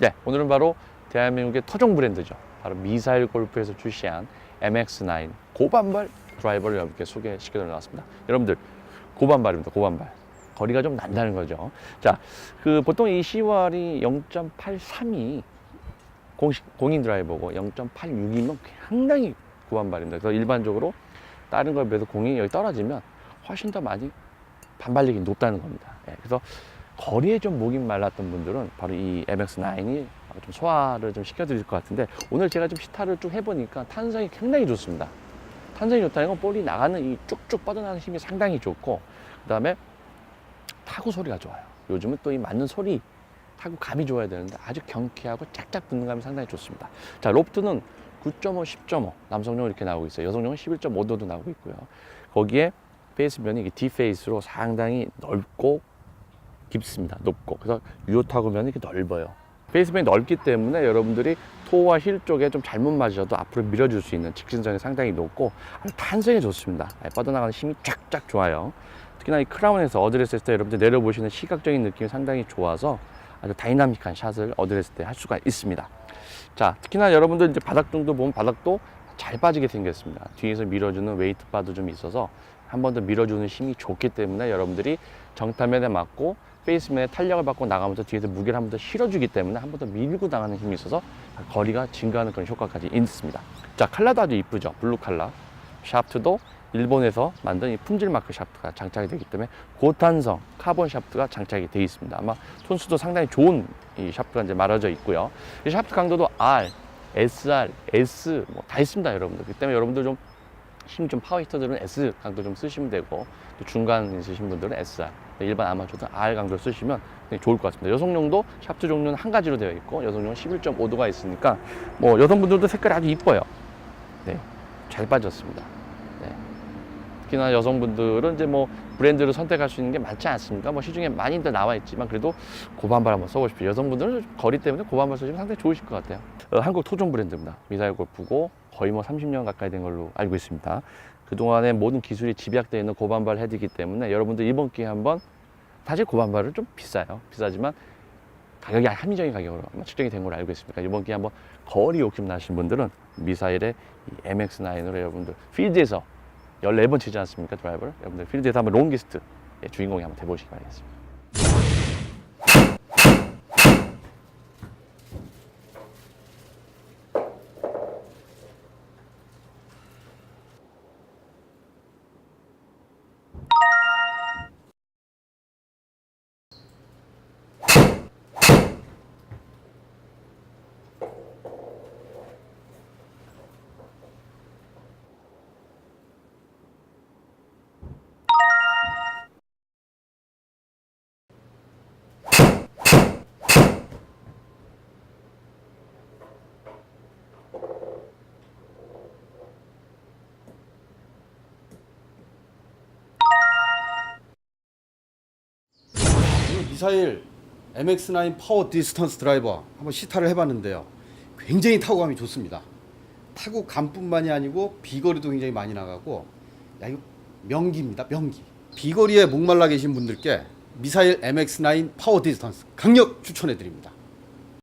네, 오늘은 바로 대한민국의 토종 브랜드죠. 바로 미사일 골프에서 출시한 MX9 고반발 드라이버를 여러분께 소개시켜 드렸습니다. 여러분들 고반발입니다. 고반발. 거리가 좀 난다는 거죠. 자, 그 보통 이 COR이 0.83이 공식 공인 드라이버고 0.86이면 상당히 고반발입니다. 그래서 일반적으로 다른 거에 비해서 공이 여기 떨어지면 훨씬 더 많이 반발력이 높다는 겁니다. 예, 그래서 거리에 좀 목이 말랐던 분들은 바로 이 MX9이 좀 소화를 좀 시켜드릴 것 같은데 오늘 제가 좀 시타를 쭉 해보니까 탄성이 굉장히 좋습니다. 탄성이 좋다는 건 볼이 나가는 이 쭉쭉 뻗어나가는 힘이 상당히 좋고 그 다음에 타구 소리가 좋아요. 요즘은 또 이 맞는 소리 타구 감이 좋아야 되는데 아주 경쾌하고 짝짝 붙는 감이 상당히 좋습니다. 자 로프트는 9.5, 10.5 남성용 이렇게 나오고 있어요. 여성용은 11.5도도 나오고 있고요. 거기에 페이스면이 이게 D 페이스로 상당히 넓고 깊습니다. 높고 그래서 유효 타 구면이 이렇게 넓어요. 페이스면이 넓기 때문에 여러분들이 토와 힐 쪽에 좀 잘못 맞으셔도 앞으로 밀어줄 수 있는 직진성이 상당히 높고 탄성이 좋습니다. 예, 뻗어나가는 힘이 쫙쫙 좋아요. 특히나 이 크라운에서 어드레스 했을 때 여러분들 내려보시는 시각적인 느낌이 상당히 좋아서 아주 다이나믹한 샷을 어드레스 때 할 수가 있습니다. 자, 특히나 여러분들 이제 바닥 정도 보면 바닥도 잘 빠지게 생겼습니다. 뒤에서 밀어주는 웨이트 바도 좀 있어서 한 번 더 밀어주는 힘이 좋기 때문에 여러분들이 정타면에 맞고 페이스면에 탄력을 받고 나가면서 뒤에서 무게를 한 번 더 실어주기 때문에 한 번 더 밀고 나가는 힘이 있어서 거리가 증가하는 그런 효과까지 있습니다. 자, 칼라도 아주 이쁘죠. 블루 칼라. 샤프트도 일본에서 만든 이 품질 마크 샤프트가 장착이 되기 때문에 고탄성 카본 샤프트가 장착이 되어 있습니다. 아마 손수도 상당히 좋은 이 샤프트가 이제 말아져 있고요. 이 샤프트 강도도 R, SR, S 뭐 다 있습니다, 여러분들. 그 때문에 여러분들 좀 힘 좀 파워 히터들은 S 강도 좀 쓰시면 되고 또 중간 있으신 분들은 SR 일반 아마추어도 R 강도 쓰시면 좋을 것 같습니다. 여성용도 샤프트 종류는 한 가지로 되어 있고 여성용은 11.5도가 있으니까 뭐 여성분들도 색깔이 아주 이뻐요. 네, 잘 빠졌습니다. 네. 특히나 여성분들은 이제 뭐 브랜드를 선택할 수 있는 게 많지 않습니까? 뭐 시중에 많이들 나와 있지만 그래도 고반발 한번 써보십시오. 여성분들은 좀 거리 때문에 고반발 쓰시면 상당히 좋으실 것 같아요. 어, 한국 토종 브랜드입니다. 미사일 골프고 거의 뭐 30년 가까이 된 걸로 알고 있습니다. 그동안의 모든 기술이 집약되어 있는 고반발 헤드이기 때문에 여러분들 이번 기회에 한번 사실 고반발은 좀 비싸요. 비싸지만 가격이 합리적인 가격으로 측정이 된 걸로 알고 있습니다. 이번 기회에 한번 거리 욕심 나신 분들은 미사일의 이 MX9으로 여러분들 필드에서 14번 치지 않습니까 드라이버를 여러분들 필드에서 한번 롱기스트 의 주인공이 한번 돼보시기 바라겠습니다 미사일 MX9 파워 디스턴스 드라이버 한번 시타를 해봤는데요. 굉장히 타구감이 좋습니다. 타구감뿐만이 아니고 비거리도 굉장히 많이 나가고 야 이거 명기입니다. 명기. 비거리에 목말라 계신 분들께 미사일 MX9 파워 디스턴스 강력 추천해 드립니다.